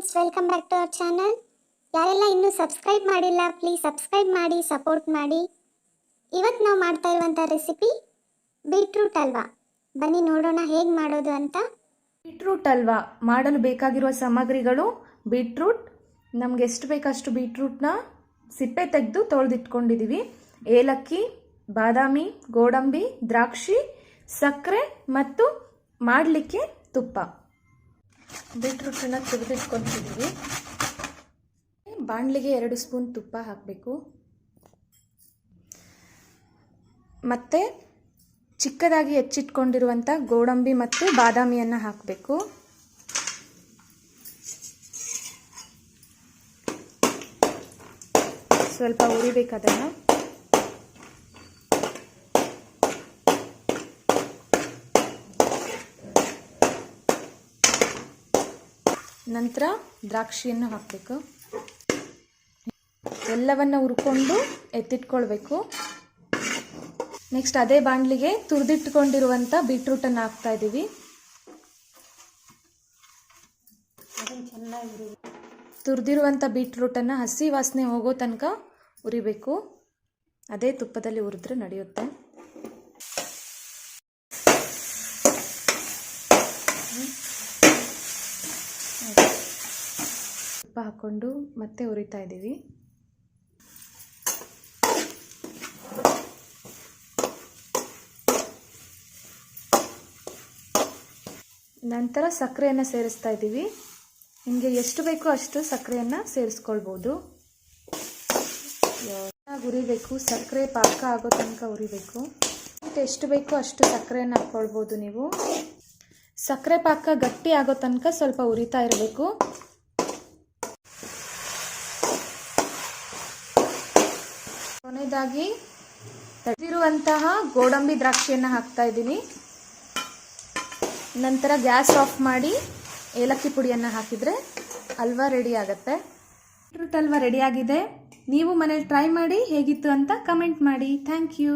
Friends welcome back to our channel ಯಾರೆಲ್ಲ ಇನ್ನೂ subscribe ಮಾಡಿಲ್ಲ ಪ್ಲೀಸ್ ಸಬ್ಸ್ಕ್ರೈಬ್ ಮಾಡಿ ಸಪೋರ್ಟ್ ಮಾಡಿ. ಇವತ್ತು ನಾವು ಮಾಡ್ತಾ ಇರುವಂಥ ರೆಸಿಪಿ ಬೀಟ್ರೂಟ್ ಅಲ್ವಾ? ಬನ್ನಿ ನೋಡೋಣ ಹೇಗೆ ಮಾಡೋದು ಅಂತ. ಬೀಟ್ರೂಟ್ ಅಲ್ವಾ? ಮಾಡಲು ಬೇಕಾಗಿರುವ ಸಾಮಗ್ರಿಗಳು ಬೀಟ್ರೂಟ್ ನಮ್ಗೆ ಎಷ್ಟು ಬೇಕಷ್ಟು ಬೀಟ್ರೂಟ್ನ ಸಿಪ್ಪೆ ತೆಗೆದು ತೊಳೆದಿಟ್ಕೊಂಡಿದ್ದೀವಿ ಏಲಕ್ಕಿ, ಬಾದಾಮಿ, ಗೋಡಂಬಿ, ದ್ರಾಕ್ಷಿ, ಸಕ್ಕರೆ ಮತ್ತು ಮಾಡಲಿಕ್ಕೆ ತುಪ್ಪ. ಬೀಟ್ರೂಟನ್ನು ತುರಿದಿಟ್ಕೊತಿದ್ದೀವಿ ಬಾಣಲಿಗೆ ಎರಡು ಸ್ಪೂನ್ ತುಪ್ಪ ಹಾಕಬೇಕು. ಮತ್ತು ಚಿಕ್ಕದಾಗಿ ಹೆಚ್ಚಿಟ್ಕೊಂಡಿರುವಂಥ ಗೋಡಂಬಿ ಮತ್ತು ಬಾದಾಮಿಯನ್ನು ಹಾಕಬೇಕು. ಸ್ವಲ್ಪ ಉರಿಬೇಕು ನಂತರ ದ್ರಾಕ್ಷಿಯನ್ನು ಹಾಕಬೇಕು. ಎಲ್ಲವನ್ನು ಹುರ್ಕೊಂಡು ಎತ್ತಿಟ್ಕೊಳ್ಬೇಕು. ನೆಕ್ಸ್ಟ್ ಅದೇ ಬಾಣಲಿಗೆ ತುರಿದಿಟ್ಕೊಂಡಿರುವಂಥ ಬೀಟ್ರೂಟನ್ನು ಹಾಕ್ತಾ ಇದ್ದೀವಿ ತುರಿದಿರುವಂಥ ಬೀಟ್ರೂಟನ್ನು ಹಸಿ ವಾಸನೆ ಹೋಗೋ ತನಕ ಉರಿಬೇಕು ಅದೇ ತುಪ್ಪದಲ್ಲಿ ಉರಿದ್ರೆ ನಡೆಯುತ್ತೆ. ಹಾಕ್ಕೊಂಡು ಮತ್ತೆ ಉರಿತಾ ಇದ್ದೀವಿ. ನಂತರ ಸಕ್ಕರೆಯನ್ನು ಸೇರಿಸ್ತಾ ಇದ್ದೀವಿ. ನಿಮಗೆ ಎಷ್ಟು ಬೇಕೋ ಅಷ್ಟು ಸಕ್ಕರೆಯನ್ನು ಸೇರಿಸ್ಕೊಳ್ಬೋದು. ಉರಿಬೇಕು ಸಕ್ಕರೆ ಪಾಕ ಆಗೋ ತನಕ ಉರಿಬೇಕು. ಎಷ್ಟು ಬೇಕೋ ಅಷ್ಟು ಸಕ್ಕರೆಯನ್ನು ಹಾಕ್ಕೊಳ್ಬೋದು ನೀವು. ಸಕ್ಕರೆ ಪಾಕ ಗಟ್ಟಿ ಆಗೋ ತನಕ ಸ್ವಲ್ಪ ಉರಿತಾ ಇರಬೇಕು. ಕೊನೆಯದಾಗಿ ತಡೆದಿರುವಂತಹ ಗೋಡಂಬಿ ದ್ರಾಕ್ಷಿಯನ್ನು ಹಾಕ್ತಾ ಇದ್ದೀನಿ. ನಂತರ ಗ್ಯಾಸ್ ಆಫ್ ಮಾಡಿ ಏಲಕ್ಕಿ ಪುಡಿಯನ್ನು ಹಾಕಿದರೆ ಹಲ್ವಾ ರೆಡಿ ಆಗುತ್ತೆ. ಬೀಟ್ರೂಟ್ ಹಲ್ವಾ ರೆಡಿಯಾಗಿದೆ ನೀವು ಮನೇಲಿ ಟ್ರೈ ಮಾಡಿ ಹೇಗಿತ್ತು ಅಂತ ಕಮೆಂಟ್ ಮಾಡಿ. Thank you.